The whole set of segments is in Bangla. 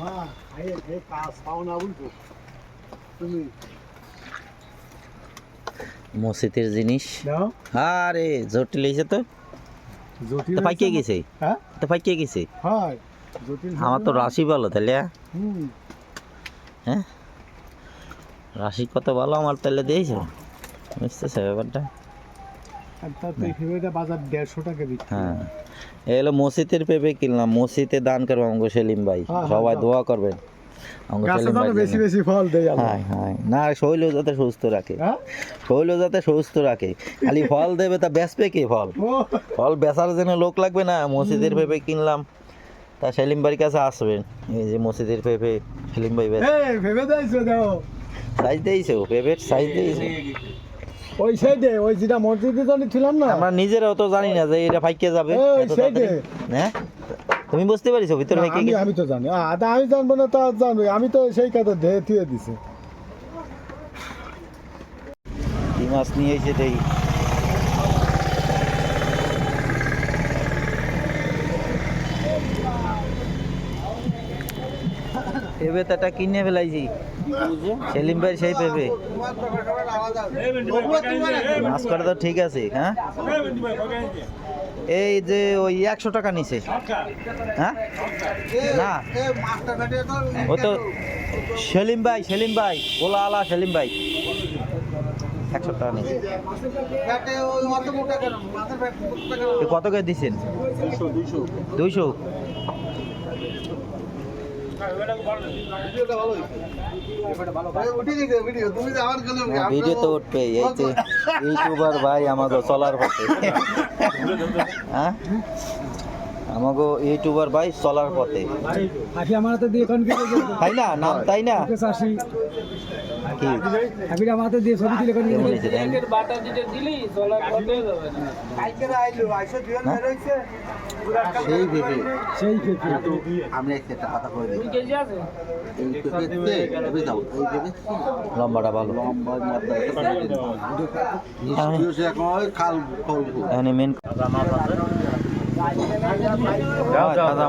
হ্যাঁ তুমি মসজিদের জিনিস। আরে জটিল হয়েছে তো। জটিল তো পাইকে গেছে? হ্যাঁ? তো পাইকে গেছে? হয়। জটিল আমার তো রাশি ভালো তাহলে হ্যাঁ? রাশি কত ভালো আমার তাহলে দিয়েছ? বুঝতেছে ব্যাপারটা? হ্যাঁ। মসজিদের পেঁপে কিনলাম মসজিদে দান করব আমাকে সেলিম ভাই। হ্যাঁ, হ্যাঁ, সবাই দোয়া করবেন। বেশি বেশি ফল দেয় হ্যাঁ হ্যাঁ। না শৈল যাতে সুস্থ রাখে। হ্যাঁ? শৈল যাতে সুস্থ রাখে। খালি ফল দেবে তা বেচবে কি ফল? ফল বেচার জন্য লোক লাগবে না। মসজিদের পেঁপে কিনলাম। তা সেলিম ভাইয়ের কাছে আসবেন। এই যে মসজিদের পেঁপে সেলিম ভাই দিয়েছ দেখো। সাইজ দিয়েছে? পেঁপের সাইজ দিয়েছে? ওই সাইডে ওই যেটা মসজিদে তো ছিলাম না। আমরা নিজেরাও তো জানি না যে এটা ফাইকে যাবে। ওই সেইটে। হ্যাঁ তুমি বুঝতে পারিছো ভিতর ফাইকে আমি আমি তো জানি। আ, আমি জানব না তা জানব। আমি তো সেই কথা ধেয়ে থুয়ে দিছি। কি মাছ নিয়ে এসে দেই? পেঁপে তো একটা কিনে ফেলাইছি। সেলিম ভাই সেই পেঁপে মাছ করা তো ঠিক আছে হ্যাঁ? এই যে ওই একশো টাকা নিছে। হ্যাঁ? না। ও তো সেলিম ভাই সেলিম ভাই বলা আলা সেলিম ভাই একশো টাকা নিছে। কত করে দিচ্ছেন দুইশো? ভিডিও তো উঠবে এই যে ইউটিউবার ভাই আমাকে চলার পথে হ্যাঁ আমাকে ইউটিউবার ভাই চলার পথে আখি আমার কি আমার হাতে দিয়ে ছবি তুলে কেমন হয়েছে দেখেন? হ্যাঁ? সেই ভেবে। সেই পেঁপে আমি একটা কথা করে দিই। এই পেঁপেতে ভেবে দাও এই ভেবে লম্বাটা ভালো। লম্বা নিশ্চয় সে এখন ওই খাল ফলবো এখানে মেন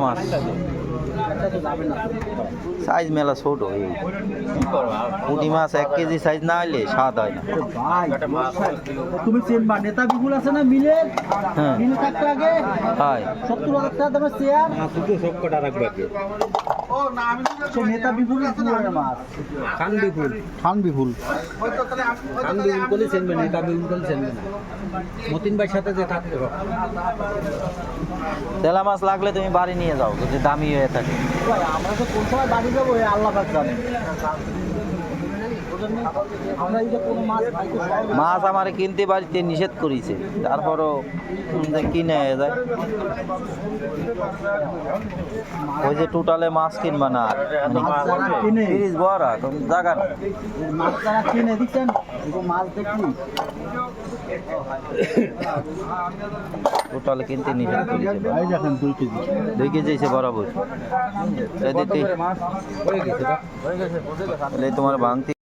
মাছ। সাইজ মেলা ছোট পুঁটি মাছ এক কেজি সাইজ না হলে স্বাদ হয় না। তুমি চেনবা নেতা বিপুল আছে না মিলে? হ্যাঁ। মিলে থাকতে আগে? হয়। সত্তর হাজার টাকা দামের চেয়ার সে নেতা বিপুল মাছ খান বিপুল। খান বিপুল। খান বিপুল করলে চেনবে নেতা বিপুল করলে চেনবে না। মতিন ভাইয়ের সাথে যে থাকতে হবে। তেলা মাছ লাগলে তুমি বাড়ি নিয়ে যাও যদি দামি হয়ে থাকে। আমরা তো কোন সময় বাড়ি যাব আল্লাহ জানে। মাছ আমার কিনতে বাড়িতে নিষেধ করেছে। তারপরও কিনে যায় ওই যে টোটালে মাছ কিনবা না। ফ্রিজ ভরা তুমি জায়গা না মাছ কিনে দিচ্ছেন মাছ দেখি। টোটালে কিনতে নিষেধ করেছে দুই কেজি এসে বরাবর হয়ে তাহলে তোমার ভাঙতি